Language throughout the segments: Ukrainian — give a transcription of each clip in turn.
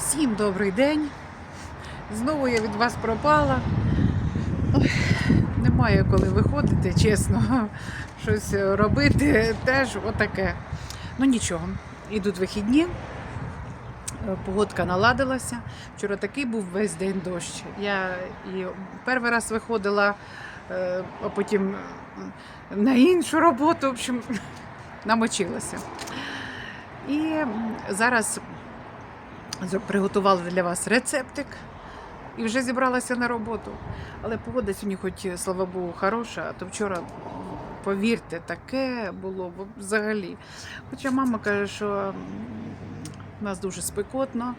Всім добрий день. Знову я від вас пропала. Немає коли виходити, чесно. Щось робити теж отаке. Ну нічого, ідуть вихідні. Погодка наладилася. Вчора такий був весь день дощ. Я і перший раз виходила, е, а потім на іншу роботу. В общем, намочилася. І зараз приготувала для вас рецептик і вже зібралася на роботу. Але погода сьогодні, хоч, слава Богу, хороша, а то вчора, повірте, таке було взагалі. Хоча мама каже, що у нас дуже спекотно.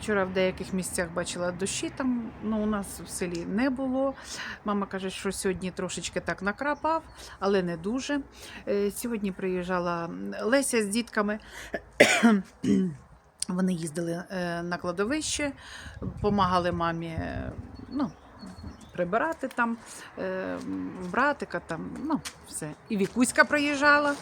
Вчора в деяких місцях бачила дощі, там ну, у нас в селі не було. Мама каже, що сьогодні трошечки так накрапав, але не дуже. Е, Сьогодні приїжджала Леся з дітками. Вони їздили е, на кладовище, допомагали мамі ну, прибирати там, е, в братика там, ну, все. І Вікуська приїжджала.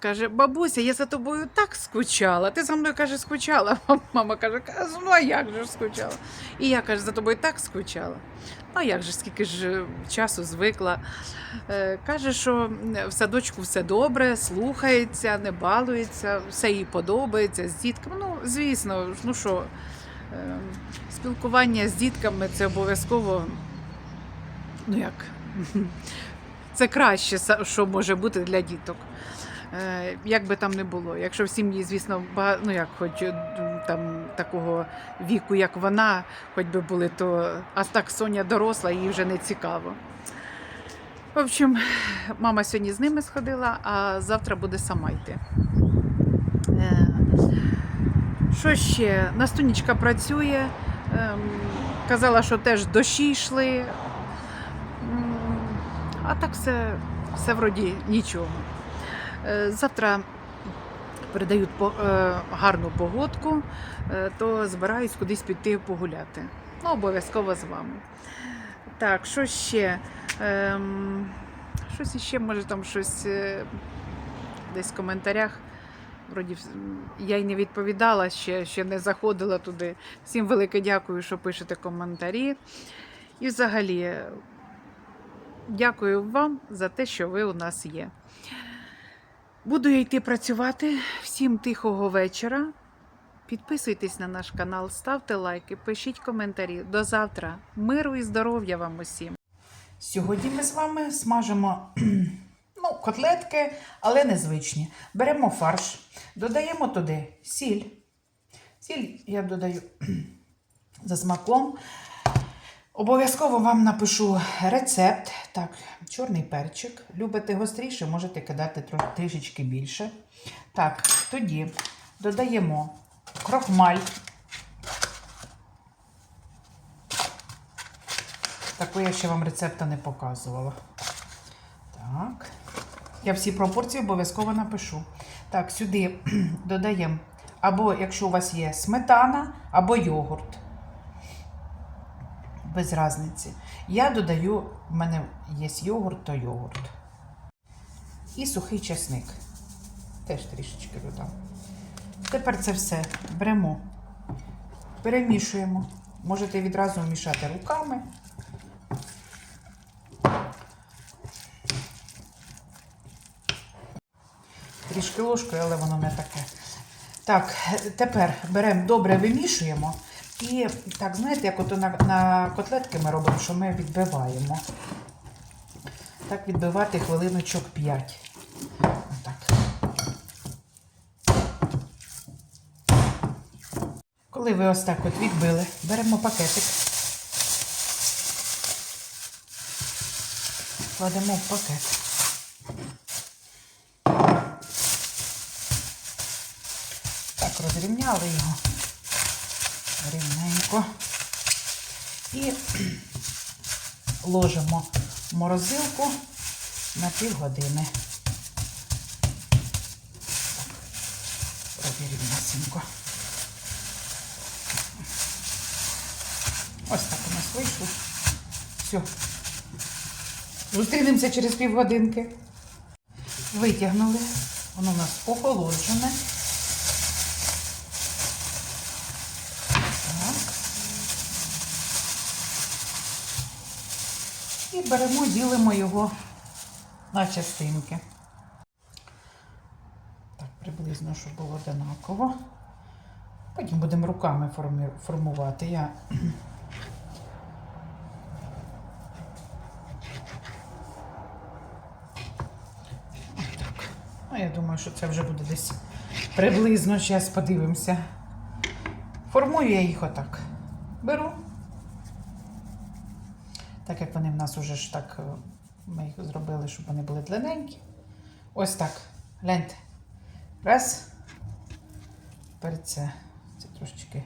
Каже, бабуся, я за тобою так скучала. Ти за мною каже, скучала. Мама каже, ну а як же скучала? І я каже, за тобою так скучала. Ну, а як же, скільки ж е, часу звикла. Е, Каже, що в садочку все добре, слухається, не балується, все їй подобається з дітками. Ну, звісно, ну що, спілкування з дітками це обов'язково, ну як, це краще, що може бути для діток. Е, Як би там не було. Якщо в сім'ї, звісно, ба- ну як хоч е, там такого віку, як вона, хоч би були, то а так Соня доросла, їй вже не цікаво. В общем, мама сьогодні з ними сходила, а завтра буде сама йти. Що ще? Настунічка працює. ем, Казала, що теж дощі йшли. А так все, все вроді нічого. Е, Завтра передають е, гарну погодку, е, то збираюсь кудись піти погуляти. Ну, обов'язково з вами. Так, що ще? Ем, щось іще, може, там щось десь в коментарях. Вроді я й не відповідала, ще, ще не заходила туди. Всім велике дякую, що пишете коментарі. І взагалі, дякую вам за те, що ви у нас є. Буду я йти працювати. Всім тихого вечора. Підписуйтесь на наш канал, ставте лайки, пишіть коментарі. До завтра. Миру і здоров'я вам усім. Сьогодні ми з вами смажимо ну, котлетки, але незвичні. Беремо фарш, додаємо туди сіль. Сіль я додаю за смаком. Обов'язково вам напишу рецепт. Так, чорний перчик. Любите гостріше, можете кидати трішечки більше. Так, тоді додаємо крохмаль. Таку я ще вам рецепта не показувала. Так. Я всі пропорції обов'язково напишу. Так, сюди додаємо, або якщо у вас є сметана, або йогурт. Без різниці. Я додаю, в мене є йогурт, то йогурт. І сухий чесник. Теж трішечки додам. Тепер це все беремо, перемішуємо. Можете відразу вмішати руками. Трішки ложкою, але воно не таке. Так, тепер беремо, добре вимішуємо. І так, знаєте, як ото на, на котлетки ми робимо, що ми відбиваємо. Так відбивати хвилиночок 5. Отак. Коли ви ось так от відбили, беремо пакетик. Кладемо в пакет. Так, розрівняли його рівненько. І ложимо морозилку на півгодини. Так, рівнесенько. Ось так у нас вийшло. Все. Зустрінемося через півгодинки. Витягнули. Воно у нас охолоджене. І беремо, ділимо його на частинки. Так, приблизно, щоб було однаково. Потім будемо руками формувати. Я. Ну, я думаю, що це вже буде десь приблизно. Зараз подивимося. Формую я їх отак. Беру. Так як вони в нас уже ж так, е, ми їх зробили, щоб вони були длинненькі. Ось так. Гляньте. Раз. Тепер це, це трошечки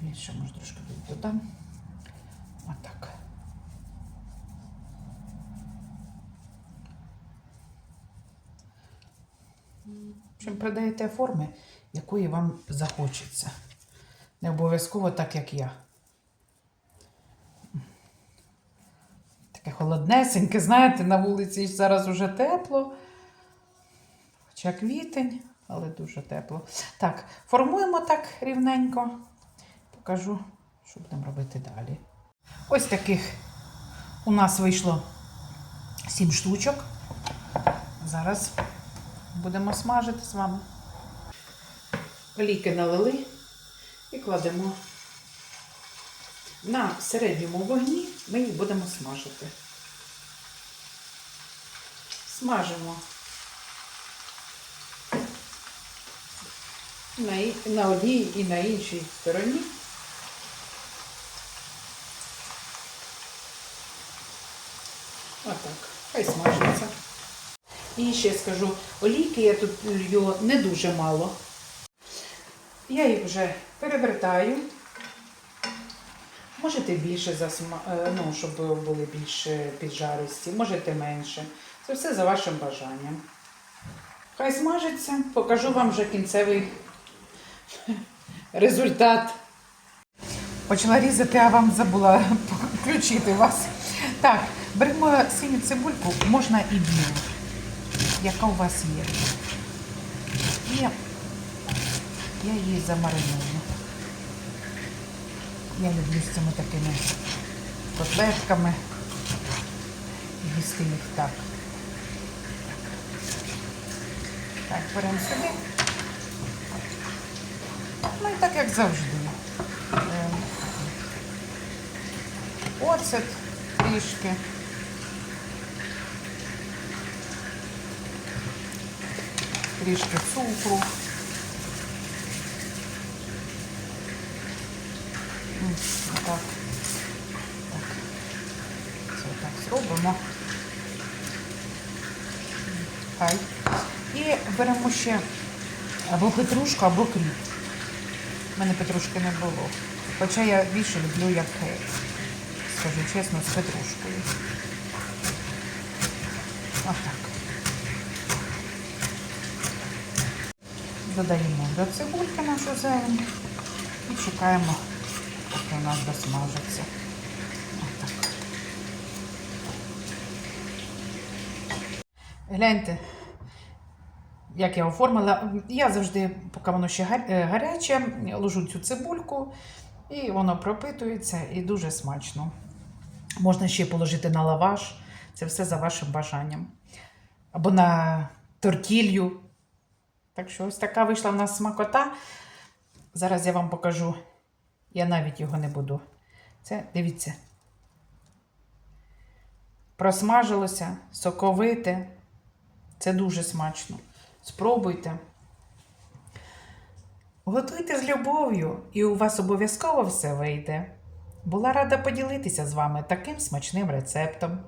більше, може трошки додам. Отак. В общем, придаєте форми, якої вам захочеться. Не обов'язково так, як я. Холоднесеньке, знаєте, на вулиці зараз уже тепло. Хоча квітень, але дуже тепло. Так, формуємо так рівненько. Покажу, що будемо робити далі. Ось таких у нас вийшло 7 штучок. Зараз будемо смажити з вами. Олійки налили і кладемо на середньому вогні. Ми їх будемо смажити. Смажимо на, на олії і на іншій стороні. Отак, хай смажиться. І ще скажу, олійки я тут лью не дуже мало. Я їх вже перевертаю. Можете більше засма... е, ну, щоб були більше піджаристі, можете менше. Це все за вашим бажанням. Хай смажиться, покажу вам вже кінцевий результат. Почала різати, а вам забула включити вас. Так, беремо синю цибульку, можна і білу, яка у вас є. І я її замариную. Я люблю з цими такими котлетками їсти їх так. Так, беремо сюди. Ну і так як завжди. Е, Оцет трішки. Трішки цукру. М, Так. Це так зробимо. Хай. І беремо ще або петрушку, або кріп. У мене петрушки не було. Хоча я більше люблю, як, скажу чесно, з петрушкою. Отак. Додаємо до цибульки нашу зелень і чекаємо, поки у нас досмажиться. Отак. Гляньте, як я оформила. Я завжди, поки воно ще е, гаряче, ложу цю цибульку, і воно пропитується і дуже смачно. Можна ще положити на лаваш. Це все за вашим бажанням. Або на тортілью. Так що ось така вийшла в нас смакота. Зараз я вам покажу. Я навіть його не буду. Це, дивіться. Просмажилося, соковите. Це дуже смачно. Спробуйте. Готуйте з любов'ю, і у вас обов'язково все вийде. Була рада поділитися з вами таким смачним рецептом.